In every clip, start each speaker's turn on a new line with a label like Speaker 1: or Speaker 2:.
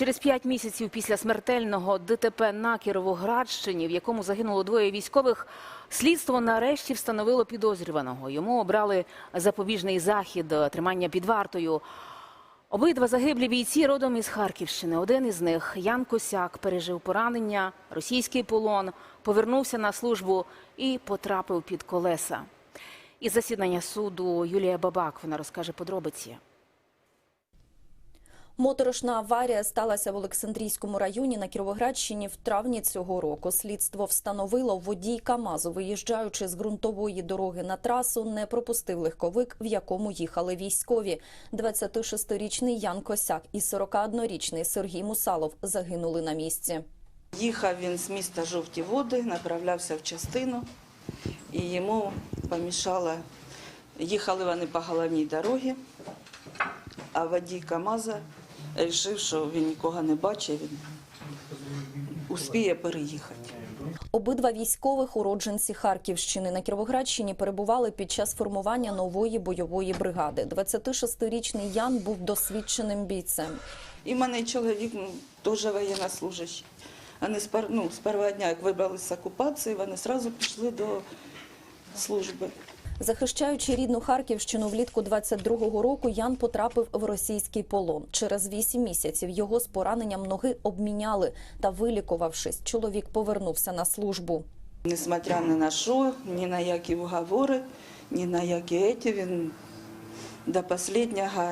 Speaker 1: Через п'ять місяців після смертельного ДТП на Кіровоградщині, в якому загинуло двоє військових, слідство нарешті встановило підозрюваного. Йому обрали запобіжний захід, е, тримання під вартою. Обидва загиблі бійці родом із Харківщини. Один із них, Ян Косяк, пережив поранення, російський полон, повернувся на службу і потрапив під колеса. Із засідання суду Юлія Бабак вона розкаже подробиці.
Speaker 2: Моторошна аварія сталася в Олександрійському районі на Кіровоградщині в травні цього року. Слідство встановило, водій КАМАЗу, виїжджаючи з ґрунтової дороги на трасу, не пропустив легковик, в якому їхали військові. 26-річний Ян Косяк і 41-річний Сергій Мусалов загинули на місці.
Speaker 3: Їхав він з міста Жовті Води, направлявся в частину, і йому помішала. Їхали вони по головній дорогі, а водій КАМАЗа вирішив, що він нікого не бачить, він успіє переїхати.
Speaker 2: Обидва військових уродженці Харківщини на Кіровоградщині перебували під час формування нової бойової бригади. 26-річний Ян був досвідченим бійцем.
Speaker 3: І в мене чоловік ну, теж воєннослужащий. Вони з, пер- ну, з першого дня, як вибралися з окупації, вони одразу пішли до служби.
Speaker 2: Захищаючи рідну Харківщину влітку 22-го року, Ян потрапив в російський полон. Через вісім місяців його з пораненням ноги обміняли. Та вилікувавшись, чоловік повернувся на службу.
Speaker 3: Несмотря на що, ні на які уговори, ні на які еті, він до останнього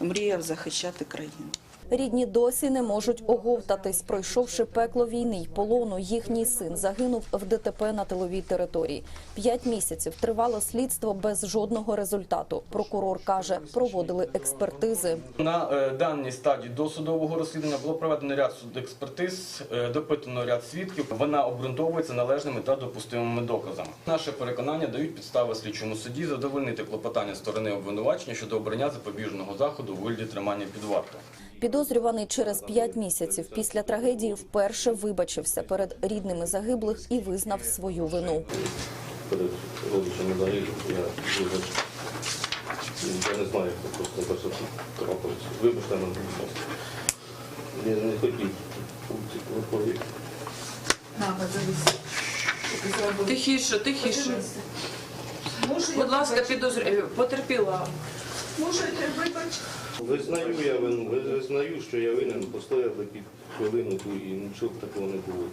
Speaker 3: мріяв захищати країну.
Speaker 2: Рідні досі не можуть оговтатись. Пройшовши пекло війни й полону, їхній син загинув в ДТП на тиловій території. П'ять місяців тривало слідство без жодного результату. Прокурор каже, проводили експертизи.
Speaker 4: На е, даній стадії досудового розслідування було проведено ряд судекспертиз, е, допитано ряд свідків. Вона обґрунтовується належними та допустимими доказами. Наше переконання дають підстави слідчому суді задовольнити клопотання сторони обвинувачення щодо обрання запобіжного заходу у вигляді тримання під вартою.
Speaker 2: Підозрюваний через п'ять місяців після трагедії вперше вибачився перед рідними загиблих і визнав свою вину.
Speaker 5: перед родичами загиблих, я не знаю, як просто це все трапилось. Вибачте мене. Я не хотів.
Speaker 6: Тихіше, тихіше. Будь ласка, підозрю... потерпіла.
Speaker 5: Визнаю я вину, визнаю, що я винен, постояв би під хвилину ту і нічого такого не було.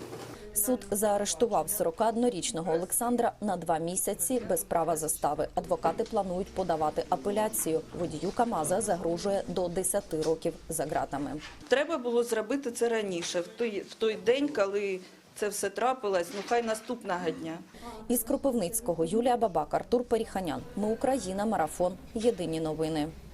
Speaker 2: Суд заарештував 41-річного Олександра на два місяці без права застави. Адвокати планують подавати апеляцію. Водію КАМАЗа загрожує до 10 років за ґратами.
Speaker 3: Треба було зробити це раніше, в той, в той день, коли це все трапилось, ну хай наступного дня.
Speaker 2: Із Кропивницького Юлія Бабак, Артур Періханян. Ми Україна. Марафон. Єдині новини.